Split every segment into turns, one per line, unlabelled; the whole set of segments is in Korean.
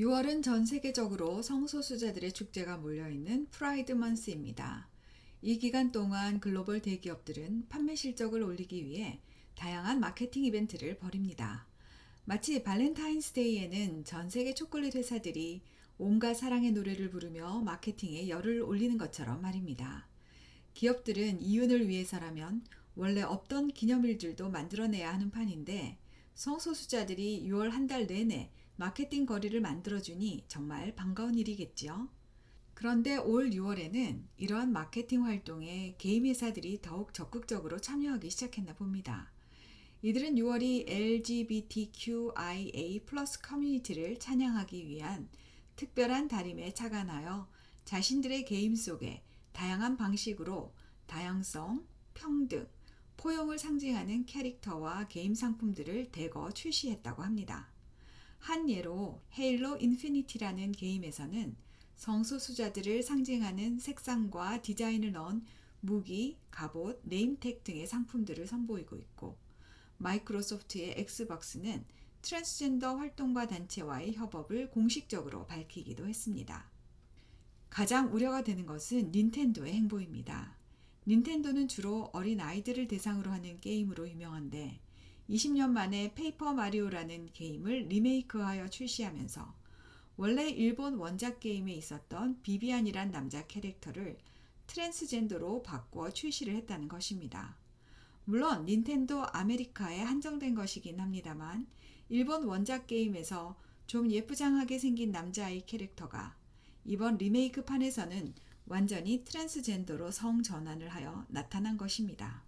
6월은 전 세계적으로 성소수자들의 축제가 몰려있는 프라이드 먼스입니다. 이 기간 동안 글로벌 대기업들은 판매 실적을 올리기 위해 다양한 마케팅 이벤트를 벌입니다. 마치 발렌타인스데이에는 전 세계 초콜릿 회사들이 온갖 사랑의 노래를 부르며 마케팅에 열을 올리는 것처럼 말입니다. 기업들은 이윤을 위해서라면 원래 없던 기념일들도 만들어내야 하는 판인데 성소수자들이 6월 한 달 내내 마케팅 거리를 만들어주니 정말 반가운 일이겠죠. 그런데 올 6월에는 이러한 마케팅 활동에 게임 회사들이 더욱 적극적으로 참여하기 시작했나 봅니다. 이들은 6월이 LGBTQIA 커뮤니티를 찬양하기 위한 특별한 달임에 착안하여 자신들의 게임 속에 다양한 방식으로 다양성, 평등, 포용을 상징하는 캐릭터와 게임 상품들을 대거 출시했다고 합니다. 한 예로 헤일로 인피니티라는 게임에서는 성소수자들을 상징하는 색상과 디자인을 넣은 무기, 갑옷, 네임택 등의 상품들을 선보이고 있고 마이크로소프트의 엑스박스는 트랜스젠더 활동가 단체와의 협업을 공식적으로 밝히기도 했습니다. 가장 우려가 되는 것은 닌텐도의 행보입니다. 닌텐도는 주로 어린 아이들을 대상으로 하는 게임으로 유명한데 20년 만에 페이퍼 마리오라는 게임을 리메이크하여 출시하면서 원래 일본 원작 게임에 있었던 비비안이란 남자 캐릭터를 트랜스젠더로 바꾸어 출시를 했다는 것입니다. 물론 닌텐도 아메리카에 한정된 것이긴 합니다만 일본 원작 게임에서 좀 예쁘장하게 생긴 남자아이 캐릭터가 이번 리메이크 판에서는 완전히 트랜스젠더로 성 전환을 하여 나타난 것입니다.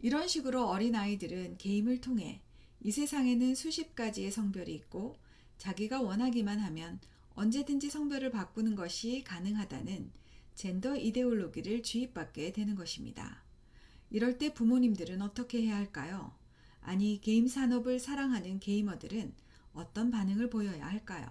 이런 식으로 어린아이들은 게임을 통해 이 세상에는 수십 가지의 성별이 있고 자기가 원하기만 하면 언제든지 성별을 바꾸는 것이 가능하다는 젠더 이데올로기를 주입받게 되는 것입니다. 이럴 때 부모님들은 어떻게 해야 할까요? 아니, 게임 산업을 사랑하는 게이머들은 어떤 반응을 보여야 할까요?